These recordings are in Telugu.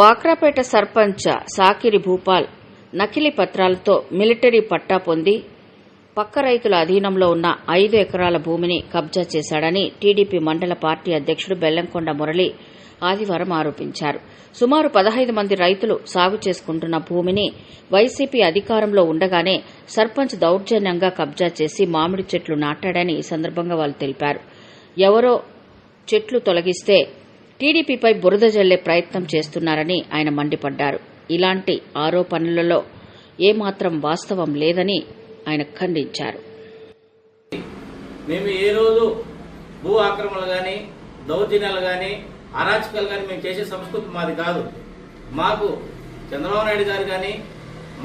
బాక్రాపేట సర్పంచ్ సాకిరి భూపాల్ నకిలీ పత్రాలతో మిలిటరీ పట్టా పొంది పక్క రైతుల అధీనంలో ఉన్న ఐదు ఎకరాల భూమిని కబ్జా చేశాడని టీడీపీ మండల పార్టీ అధ్యక్షుడు బెల్లంకొండ మురళి ఆదివారం ఆరోపించారు. సుమారు పదహైదు మంది రైతులు సాగు చేసుకుంటున్న భూమిని వైసీపీ అధికారంలో ఉండగానే సర్పంచ్ దౌర్జన్యంగా కబ్జా చేసి మామిడి చెట్లు నాటాడని ఈ సందర్భంగా వాళ్ళు తెలిపారు. ఎవరో చెట్లు తొలగిస్తే టీడీపీపై బురద జల్లే ప్రయత్నం చేస్తున్నారని ఆయన మండిపడ్డారు. ఇలాంటి ఆరోపణలలో ఏమాత్రం వాస్తవం లేదని ఆయన ఖండించారు. మేము ఏ రోజు భూ ఆక్రమణలు కానీ దౌర్జన్యాలు కానీ అరాచకాలు కానీ మేము చేసే సంస్కృతి మాది కాదు. మాకు చంద్రబాబు నాయుడు గారు కానీ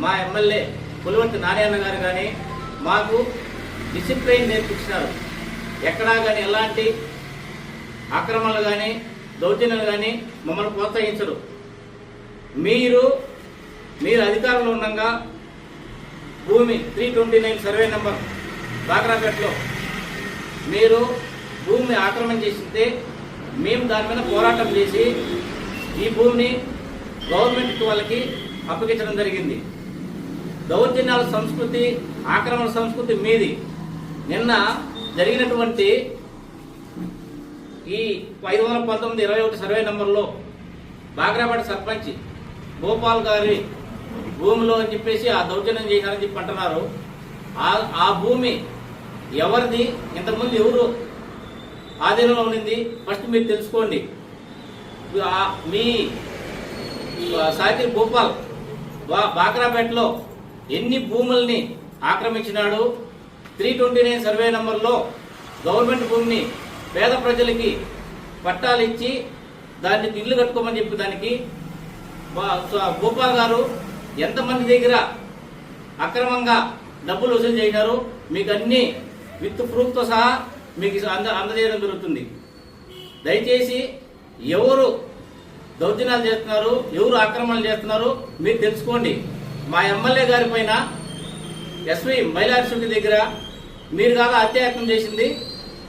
మా ఎమ్మెల్యే పులివర్తి నారాయణ గారు కానీ మాకు డిసిప్లైన్ నేర్పించినారు. ఎక్కడా కానీ ఎలాంటి ఆక్రమణలు కానీ దౌర్జన్యం కానీ మమ్మల్ని ప్రోత్సహించరు. మీరు మీరు అధికారంలో ఉండగా భూమి three twenty nine survey number బాగ్రాపేటలో మీరు భూమిని ఆక్రమణ చేసితే మేము దాని మీద పోరాటం చేసి ఈ భూమిని గవర్నమెంట్ వాళ్ళకి అప్పగించడం జరిగింది. దౌర్జన్యాల సంస్కృతి ఆక్రమణ సంస్కృతి మీది. నిన్న జరిగినటువంటి ఈ ఐదు వందల పంతొమ్మిది ఇరవై ఒకటి సర్వే నెంబర్లో బాగ్రాపేట సర్పంచ్ గోపాల్ గారి భూమిలో అని చెప్పేసి ఆ దౌర్జన్యం చేశారని చెప్పి అంటున్నారు. ఆ- భూమి ఎవరిది? ఇంతకుముందు ఎవరు ఆధీనంలో ఉండింది ఫస్ట్ మీరు తెలుసుకోండి. మీ సాకిర్ భూపాల్ బా- బాక్రాపేటలో ఎన్ని భూముల్ని ఆక్రమించినాడు? త్రీ ట్వంటీ నైన్ సర్వే నెంబర్లో గవర్నమెంట్ భూమిని పేద ప్రజలకి పట్టాలు ఇచ్చి దానికి ఇల్లు కట్టుకోమని చెప్పి దానికి భూపా గారు ఎంతమంది దగ్గర అక్రమంగా డబ్బులు వసూలు చేసినారు మీకు అన్ని విత్ ప్రూఫ్తో సహా మీకు అంద అందజేయడం జరుగుతుంది. దయచేసి ఎవరు దౌర్జన్యాలు చేస్తున్నారు ఎవరు ఆక్రమణలు చేస్తున్నారు మీరు తెలుసుకోండి. మా ఎమ్మెల్యే గారి పైన ఎస్వి మైలారిశెట్టి దగ్గర మీరు కాదా అత్యాయత్నం చేసింది?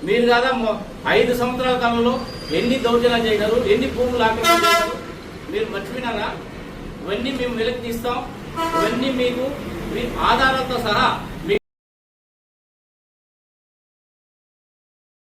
మీరు కాదా ఐదు సంవత్సరాల కాలంలో ఎన్ని దౌర్జన్యాలు చేయగలరు ఎన్ని భూములు ఆక్రమణ చేశారు మీరు మర్చిపోయినారా? ఇవన్నీ మేము వెలికి తీస్తాం. ఇవన్నీ మీకు మీ ఆధారాలతో సహా